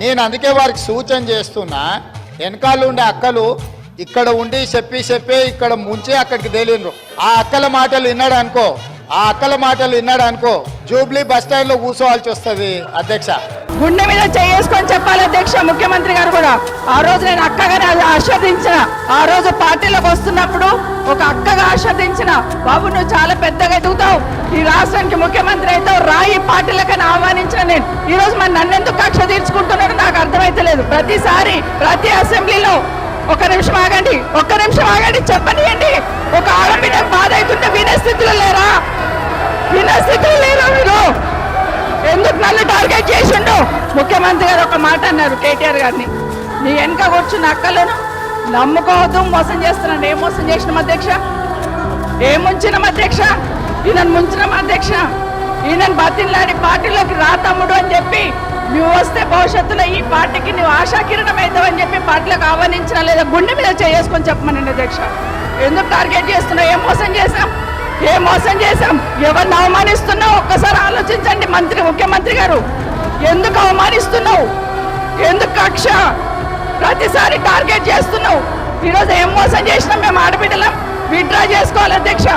నేను అందుకే వారికి సూచన చేస్తున్నా వెనకాల ఉండే అక్కలు ఇక్కడ ఉండి చెప్పి చెప్పి ఇక్కడ ముంచి అక్కడికి తేలిండ్రు. ఆ అక్కల మాటలు విన్నాడు అనుకో ఆ అక్కల మాటలు విన్నాడు అనుకో జూబ్లీ బస్ స్టాండ్లో కూర్చోవాల్సి వస్తుంది అధ్యక్ష. గుండె మీద చేసుకొని చెప్పాలి అధ్యక్ష ముఖ్యమంత్రి గారు కూడా. ఆ రోజు నేను అక్కగానే అది ఆస్వాదించిన ఆ రోజు పార్టీలోకి వస్తున్నప్పుడు ఒక అక్కగా ఆస్వాదించిన బాబు నువ్వు చాలా పెద్దగా ఎదుగుతావు. ఈ రాష్ట్రానికి ముఖ్యమంత్రి ఈరోజు మరి నన్నెందుకు కక్ష తీర్చుకుంటున్నాడు నాకు అర్థమైతలేదు ప్రతిసారి ప్రతి అసెంబ్లీలో ఒక నిమిషం ఆగండి ఒక్క నిమిషం ఆగండి చెప్పనియండి. ఒక ఆడబిడ్డ బాధ అవుతుంటే వినే స్థితిలో లేరా? వినే స్థితిలో లేరా మీరు? ఎందుకు నన్ను టార్గెట్ చేసిండు? ముఖ్యమంత్రి గారు ఒక మాట అన్నారు కేటీఆర్ గారిని. నీ వెనక కూర్చున్న అక్కలను నమ్ముకోవద్దు మోసం చేస్తున్నాను. ఏం మోసం చేసిన అధ్యక్ష? ఏం ముంచిన అధ్యక్ష? ఈయనను ముంచిన అధ్యక్ష? ఈయనను బతిల్లాడి పార్టీలోకి రా తమ్ముడు అని చెప్పి నువ్వు వస్తే భవిష్యత్తులో ఈ పార్టీకి నువ్వు ఆశాకిరణం అవుతావు అని చెప్పి పార్టీలోకి ఆహ్వానించిన లేదా గుండె మీద చేసుకొని చెప్పమని అధ్యక్ష ఎందుకు టార్గెట్ చేస్తున్నావు? ఏం మోసం చేశాం? ఏ మోసం చేశాం? ఎవరిని అవమానిస్తున్నావు? ఒక్కసారి ఆలోచించండి మంత్రి ముఖ్యమంత్రి గారు. ఎందుకు అవమానిస్తున్నావు? ఎందుకు కక్ష? ప్రతిసారి టార్గెట్ చేస్తున్నావు. ఈరోజు ఏం మోసం చేసినాం? మేము ఆడబిడ్డలం. విత్డ్రా చేసుకోవాలి అధ్యక్ష.